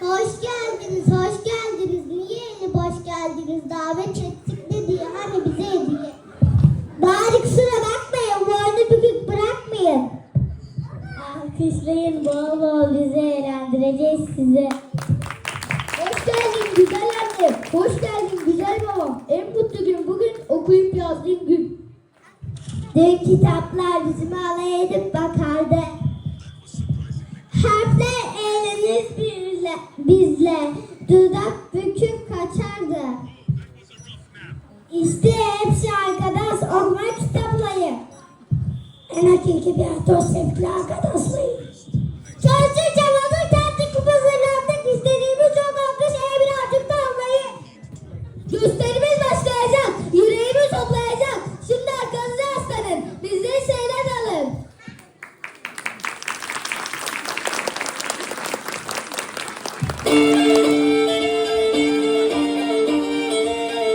Hoş geldiniz, hoş geldiniz. Niye eli boş geldiniz? Davet ettik ne diye? Hani bize hediye. Bari kusura bakmayın, boynu bükük bırakmayın. Alkışlayın bol bol bizi eğlendireceğiz sizi. Hoş geldin güzel anne, hoş geldin güzel babam. En mutlu gün bugün okuyup yazdığım gün. Dün kitaplar yüzüme alay edip bakardı. Bizle. Dudak büküp kaçardı. İşte hepsi arkadaş okuma kitaplayı. En hakiki bir dost sevgili arkadaşlayı. Çarşı çamadık tatlı kupası hazırlandık. İstediğimiz çok alkış eğer birazcık da almayı. Gösteri